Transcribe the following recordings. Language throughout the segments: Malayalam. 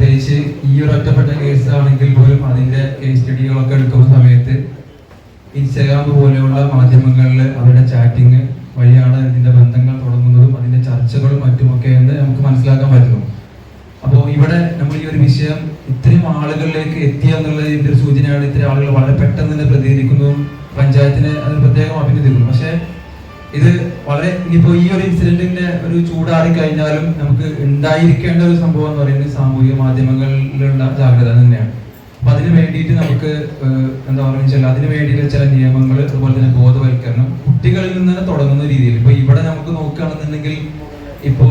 പ്രത്യേകിച്ച് ഈ ഒരു ഒറ്റപ്പെട്ട കേസ് ആണെങ്കിൽ പോലും അതിന്റെ കേസ് സ്റ്റഡികളൊക്കെ എടുക്കുന്ന സമയത്ത് ഇൻസ്റ്റാഗ്രാം പോലെയുള്ള മാധ്യമങ്ങളിൽ അവരുടെ ചാറ്റിങ് വഴിയാണ് ഇതിന്റെ ബന്ധങ്ങൾ തുടങ്ങുന്നതും അതിന്റെ ചർച്ചകളും മറ്റുമൊക്കെ എന്ന് നമുക്ക് മനസ്സിലാക്കാൻ പറ്റുന്നു. അപ്പോൾ ഇവിടെ നമ്മൾ ഈ ഒരു വിഷയം ഇത്രയും ആളുകളിലേക്ക് എത്തിയ എന്നുള്ളതിന്റെ ഒരു സൂചനയാണ് ഇത്രയും ആളുകൾ വളരെ പെട്ടെന്ന് തന്നെ പ്രതികരിക്കുന്നതും പഞ്ചായത്തിനെ അത് പ്രത്യേകം അഭിനന്ദിക്കുന്നു. പക്ഷേ ഇത് വളരെ ഇനിയിപ്പോ ഈ ഒരു ഇൻസിഡന്റിന്റെ ഒരു ചൂടാറി കഴിഞ്ഞാലും നമുക്ക് ഉണ്ടായിരിക്കേണ്ട ഒരു സംഭവം എന്ന് പറയുന്നത് സാമൂഹിക മാധ്യമങ്ങളിലുള്ള ജാഗ്രത തന്നെയാണ്. അപ്പൊ അതിന് വേണ്ടിയിട്ട് നമുക്ക് എന്താ പറയുക വെച്ചാൽ അതിന് വേണ്ടിയിട്ട് ചില നിയമങ്ങൾ അതുപോലെ തന്നെ ബോധവൽക്കരണം കുട്ടികളിൽ നിന്ന് തുടങ്ങുന്ന രീതിയിൽ. ഇപ്പൊ ഇവിടെ നമുക്ക് നോക്കുകയാണെന്നുണ്ടെങ്കിൽ ഇപ്പോ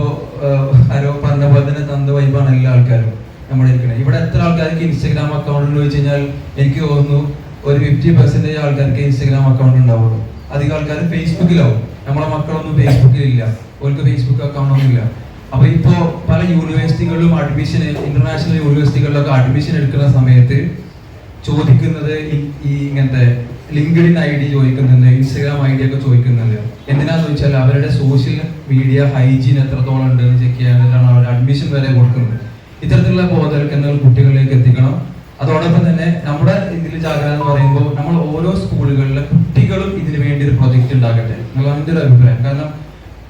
ആരോ പറഞ്ഞ പോലെ തന്നെ തന്ത വൈബാണ് എല്ലാ ആൾക്കാരും നമ്മുടെ ഇരിക്കുന്നത് ഇവിടെ എത്ര ആൾക്കാർക്ക് ഇൻസ്റ്റാഗ്രാം അക്കൗണ്ട് എന്ന് വെച്ച് കഴിഞ്ഞാൽ എനിക്ക് തോന്നുന്നു ഒരു ഫിഫ്റ്റി പെർസെന്റേജ് ആൾക്കാർക്ക് ഇൻസ്റ്റാഗ്രാം അക്കൗണ്ട് ഉണ്ടാവുള്ളൂ. അധികം ആൾക്കാർ ഫേസ്ബുക്കിലാവും നമ്മളെ മക്കളൊന്നും ഫേസ്ബുക്കിലില്ല ഓൾക്ക് ഫേസ്ബുക്ക് അക്കൗണ്ട് ഒന്നും ഇല്ല. അപ്പൊ ഇപ്പോ പല യൂണിവേഴ്സിറ്റികളിലും അഡ്മിഷൻ ഇന്റർനാഷണൽ യൂണിവേഴ്സിറ്റികളിലൊക്കെ അഡ്മിഷൻ എടുക്കുന്ന സമയത്ത് ചോദിക്കുന്നത് ഈ- ഇങ്ങനത്തെ ലിങ്ക്ഡിൻ ഐ ഡി ചോദിക്കുന്നുണ്ട് ഇൻസ്റ്റഗ്രാം ഐ ഡി ഒക്കെ ചോദിക്കുന്നുണ്ട്. എന്തിനാന്ന് വെച്ചാൽ അവരുടെ സോഷ്യൽ മീഡിയ ഹൈജീൻ എത്രത്തോളം ഉണ്ട് എന്ന് ചെക്ക് വേണ്ടിയിട്ടാണ് അവർ അഡ്മിഷൻ വരെ കൊടുക്കുന്നത്. ഇത്തരത്തിലുള്ള ബോധവൽക്കരണങ്ങൾ കുട്ടികളിലേക്ക് എത്തിക്കണം. അതോടൊപ്പം തന്നെ നമ്മുടെ ഇതിൽ ജാഗ്രത എന്ന് പറയുമ്പോൾ നമ്മൾ ഓരോ സ്കൂളുകളിലെ കുട്ടികളും ഇതിന് വേണ്ടി എന്നുള്ളതാണ് എന്റെ ഒരു അഭിപ്രായം. കാരണം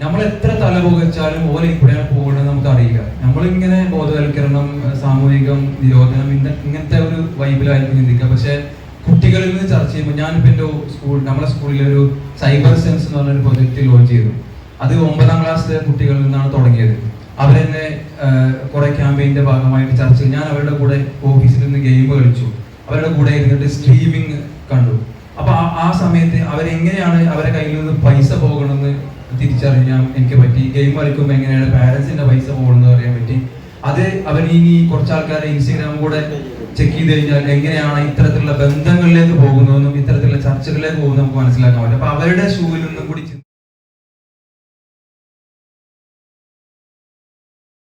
നമ്മൾ എത്ര തല പുകച്ചാലും ഓല ഇവിടെയാണ് പോകുന്നത് നമുക്ക് അറിയില്ല നമ്മളിങ്ങനെ ബോധവൽക്കരണം സാമൂഹികം നിരോധനം ഇന്ന ഇങ്ങനത്തെ ഒരു വൈബിലായിരിക്കും ചിന്തിക്കുക. പക്ഷെ കുട്ടികളിൽ നിന്ന് ചർച്ച ചെയ്യുമ്പോൾ ഞാനിപ്പോ എന്റെ സ്കൂൾ നമ്മുടെ സ്കൂളിലെ ഒരു സൈബർ സെൻസ് എന്ന് പറഞ്ഞൊരു പ്രൊജക്ട് ലോഞ്ച് ചെയ്തു. അത് ഒമ്പതാം ക്ലാസ്സിലെ കുട്ടികളിൽ നിന്നാണ് തുടങ്ങിയത്. അവരെന്നെ കുറെ ക്യാമ്പയിന്റെ ഭാഗമായിട്ട് ചർച്ച ചെയ്തു. ഞാൻ അവരുടെ കൂടെ ഓഫീസിൽ നിന്ന് ഗെയിം കളിച്ചു. അവരുടെ കൂടെ ഇരുന്നിട്ട് സ്ട്രീമിംഗ് കണ്ടു. ആ- സമയത്ത് അവരെങ്ങനെയാണ് അവരെ കയ്യിൽ നിന്ന് പൈസ പോകണമെന്ന് തിരിച്ചറിയാൻ എനിക്ക് പറ്റി? ഗെയിം കളിക്കുമ്പോൾ എങ്ങനെയാണ് പാരൻസിന്റെ പൈസ പോകണമെന്ന് അറിയാൻ പറ്റി? അത് അവർ ഇനി കുറച്ച് ആൾക്കാരെ ഇൻസ്റ്റഗ്രാം കൂടെ ചെക്ക് ചെയ്ത് കഴിഞ്ഞാൽ എങ്ങനെയാണ് ഇത്തരത്തിലുള്ള ബന്ധങ്ങളിലേക്ക് പോകുന്നതെന്നും ഇത്തരത്തിലുള്ള ചർച്ചകളിലേക്ക് പോകുന്നത് നമുക്ക് മനസ്സിലാക്കാൻ പറ്റും. അപ്പൊ അവരുടെ ഷൂവിൽ നിന്നും കൂടി